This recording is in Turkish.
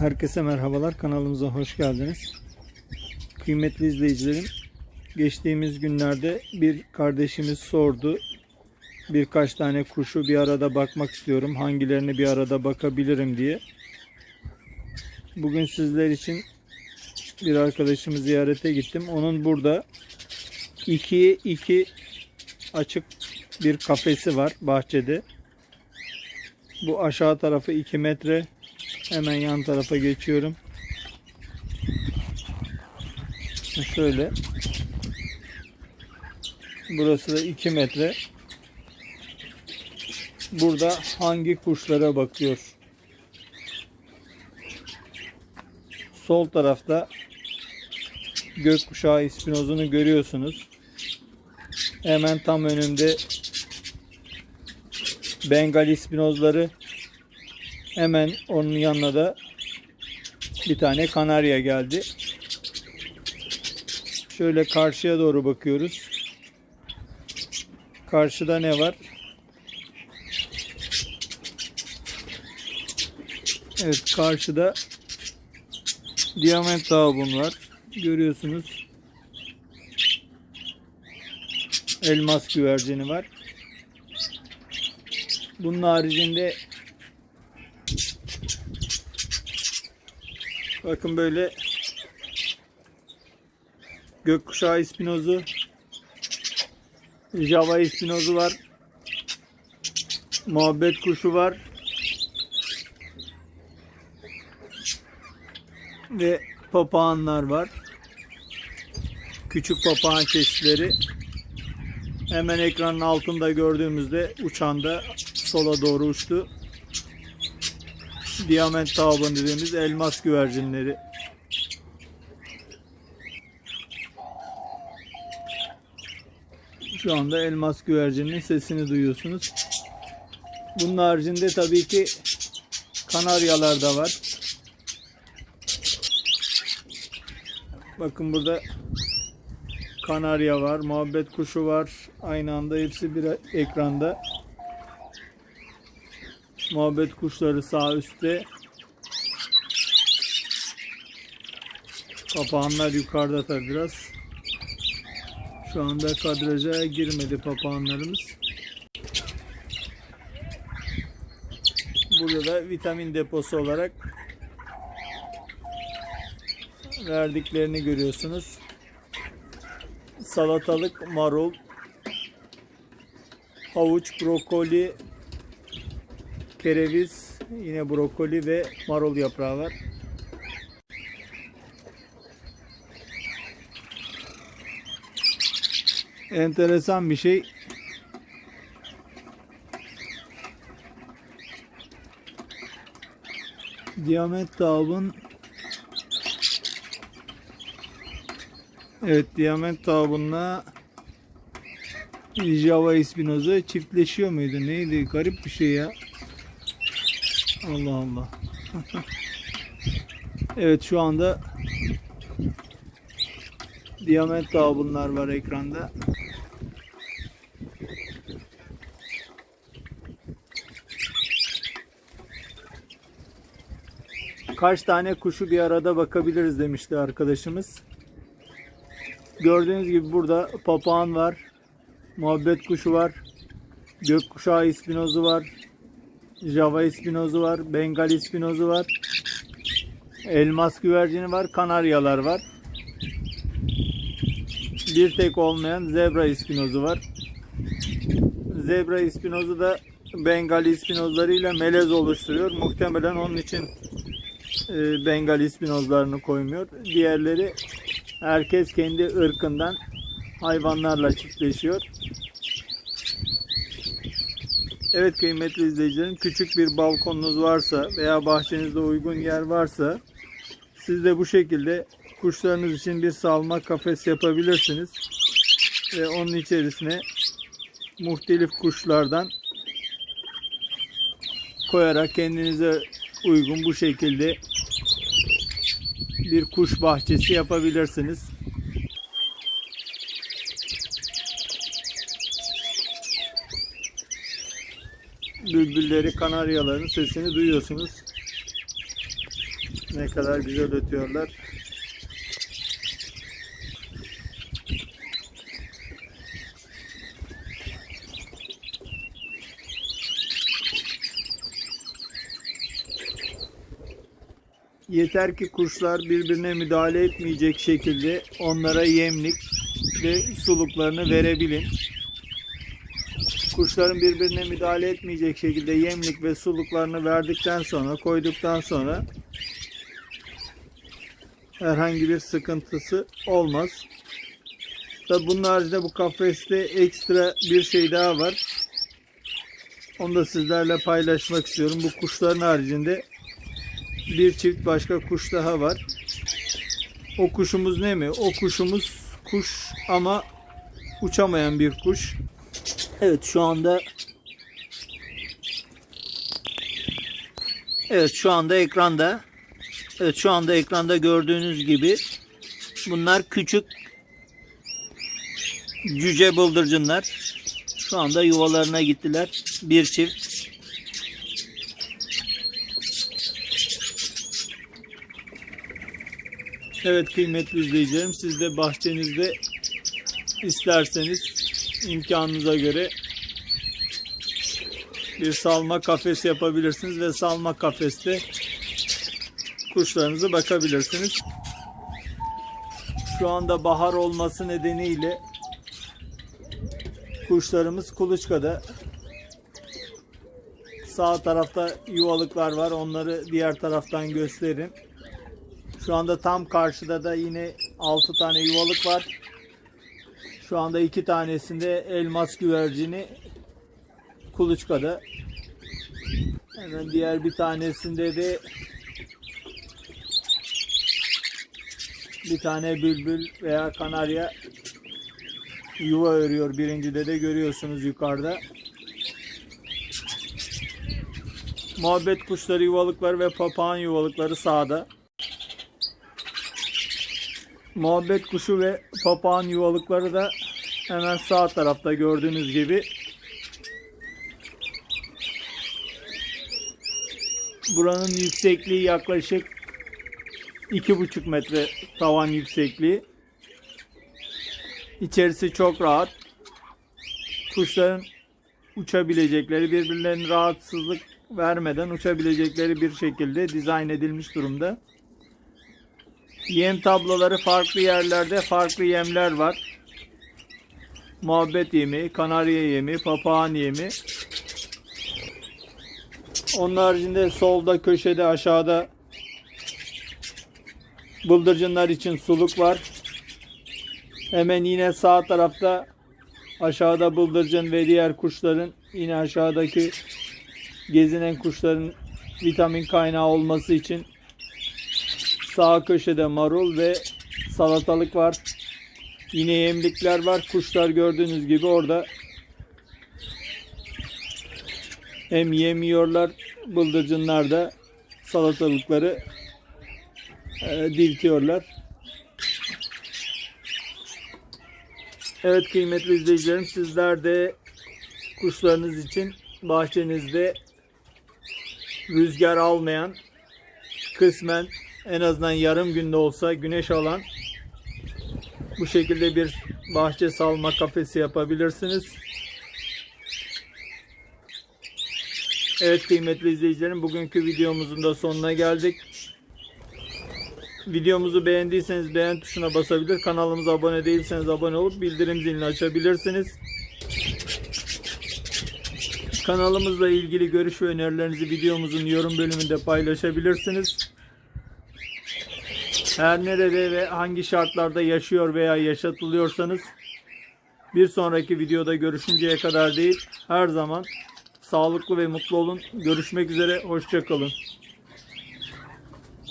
Herkese merhabalar. Kanalımıza hoş geldiniz. Kıymetli izleyicilerim, geçtiğimiz günlerde bir kardeşimiz sordu. Birkaç tane kuşu bir arada bakmak istiyorum. Hangilerini bir arada bakabilirim diye. Bugün sizler için bir arkadaşımı ziyarete gittim. Onun burada 2'ye 2 açık bir kafesi var bahçede. Bu aşağı tarafı 2 metre. Hemen yan tarafa geçiyorum. Şöyle. Burası da 2 metre. Burada hangi kuşlara bakıyor? Sol tarafta gökkuşağı ispinozunu görüyorsunuz. Hemen tam önümde Bengal ispinozları Hemen onun yanına da bir tane kanarya geldi. Şöyle karşıya doğru bakıyoruz. Karşıda ne var? Evet karşıda Diamant Dağbun var. Görüyorsunuz. Elmas güvercini var. Bunun haricinde Bakın böyle gökkuşağı ispinozu, java ispinozu var. Muhabbet kuşu var. Ve papağanlar var. Küçük papağan çeşitleri. Hemen ekranın altında gördüğümüzde uçan da sola doğru uçtu. Diamant tavban dediğimiz elmas güvercinleri. Şu anda elmas güvercinin sesini duyuyorsunuz. Bunun haricinde tabii ki kanaryalar da var. Bakın burada kanarya var, muhabbet kuşu var. Aynı anda hepsi bir ekranda. Muhabbet kuşları sağ üstte. Papağanlar yukarıda tabi biraz. Şu anda kadraja girmedi papağanlarımız. Burada da vitamin deposu olarak verdiklerini görüyorsunuz. Salatalık, marul, havuç, brokoli, kereviz, yine brokoli ve marul yaprağı var. Enteresan bir şey. Diyamet tavun Evet, Diyamet tavunla Java ispinozu çiftleşiyor muydu? Neydi? Garip bir şey ya. Allah Allah. evet şu anda Diamant Dağı bunlar var ekranda. Kaç tane kuşu bir arada bakabiliriz demişti arkadaşımız. Gördüğünüz gibi burada papağan var. Muhabbet kuşu var. Gökkuşağı ispinozu var. Java ispinozu var. Bengal ispinozu var. Elmas güvercini var. Kanaryalar var. Bir tek olmayan zebra ispinozu var. Zebra ispinozu da Bengal ispinozlarıyla melez oluşturuyor. Muhtemelen onun için e, Bengal ispinozlarını koymuyor. Diğerleri herkes kendi ırkından hayvanlarla çiftleşiyor. Evet kıymetli izleyicilerim küçük bir balkonunuz varsa veya bahçenizde uygun yer varsa siz de bu şekilde kuşlarınız için bir salma kafes yapabilirsiniz. Ve onun içerisine muhtelif kuşlardan koyarak kendinize uygun bu şekilde bir kuş bahçesi yapabilirsiniz. Bülbülleri, kanaryaların sesini duyuyorsunuz. Ne kadar güzel ötüyorlar. Yeter ki kuşlar birbirine müdahale etmeyecek şekilde onlara yemlik ve suluklarını verebilin. Kuşların birbirine müdahale etmeyecek şekilde yemlik ve suluklarını verdikten sonra, koyduktan sonra herhangi bir sıkıntısı olmaz. Tabi bunun haricinde bu kafeste ekstra bir şey daha var. Onu da sizlerle paylaşmak istiyorum. Bu kuşların haricinde bir çift başka kuş daha var. O kuşumuz ne mi? O kuşumuz kuş ama uçamayan bir kuş. Evet şu anda Evet şu anda ekranda Evet şu anda ekranda gördüğünüz gibi bunlar küçük cüce bıldırcınlar. Şu anda yuvalarına gittiler. Bir çift. Evet kıymetli izleyicilerim siz de bahçenizde isterseniz imkanınıza göre bir salma kafes yapabilirsiniz ve salma kafeste kuşlarınızı bakabilirsiniz. Şu anda bahar olması nedeniyle kuşlarımız kuluçkada. Sağ tarafta yuvalıklar var. Onları diğer taraftan gösterin. Şu anda tam karşıda da yine 6 tane yuvalık var. Şu anda iki tanesinde elmas güvercini kuluçkada. Hemen diğer bir tanesinde de bir tane bülbül veya kanarya yuva örüyor. Birincide de görüyorsunuz yukarıda. Muhabbet kuşları yuvalıkları ve papağan yuvalıkları sağda. Muhabbet kuşu ve papağan yuvalıkları da hemen sağ tarafta gördüğünüz gibi. Buranın yüksekliği yaklaşık 2,5 metre tavan yüksekliği. İçerisi çok rahat. Kuşların uçabilecekleri, birbirlerine rahatsızlık vermeden uçabilecekleri bir şekilde dizayn edilmiş durumda. Yem tabloları farklı yerlerde farklı yemler var. Muhabbet yemi, kanarya yemi, papağan yemi. Onun haricinde solda köşede aşağıda bıldırcınlar için suluk var. Hemen yine sağ tarafta aşağıda bıldırcın ve diğer kuşların yine aşağıdaki gezinen kuşların vitamin kaynağı olması için sağ köşede marul ve salatalık var. Yine yemlikler var. Kuşlar gördüğünüz gibi orada hem yemiyorlar bıldırcınlar da salatalıkları e, diltiyorlar. Evet kıymetli izleyicilerim sizler de kuşlarınız için bahçenizde rüzgar almayan kısmen en azından yarım günde olsa güneş alan bu şekilde bir bahçe salma kafesi yapabilirsiniz. Evet kıymetli izleyicilerim bugünkü videomuzun da sonuna geldik. Videomuzu beğendiyseniz beğen tuşuna basabilir. Kanalımıza abone değilseniz abone olup bildirim zilini açabilirsiniz. Kanalımızla ilgili görüş ve önerilerinizi videomuzun yorum bölümünde paylaşabilirsiniz. Her nerede ve hangi şartlarda yaşıyor veya yaşatılıyorsanız bir sonraki videoda görüşünceye kadar değil her zaman sağlıklı ve mutlu olun. Görüşmek üzere, hoşçakalın.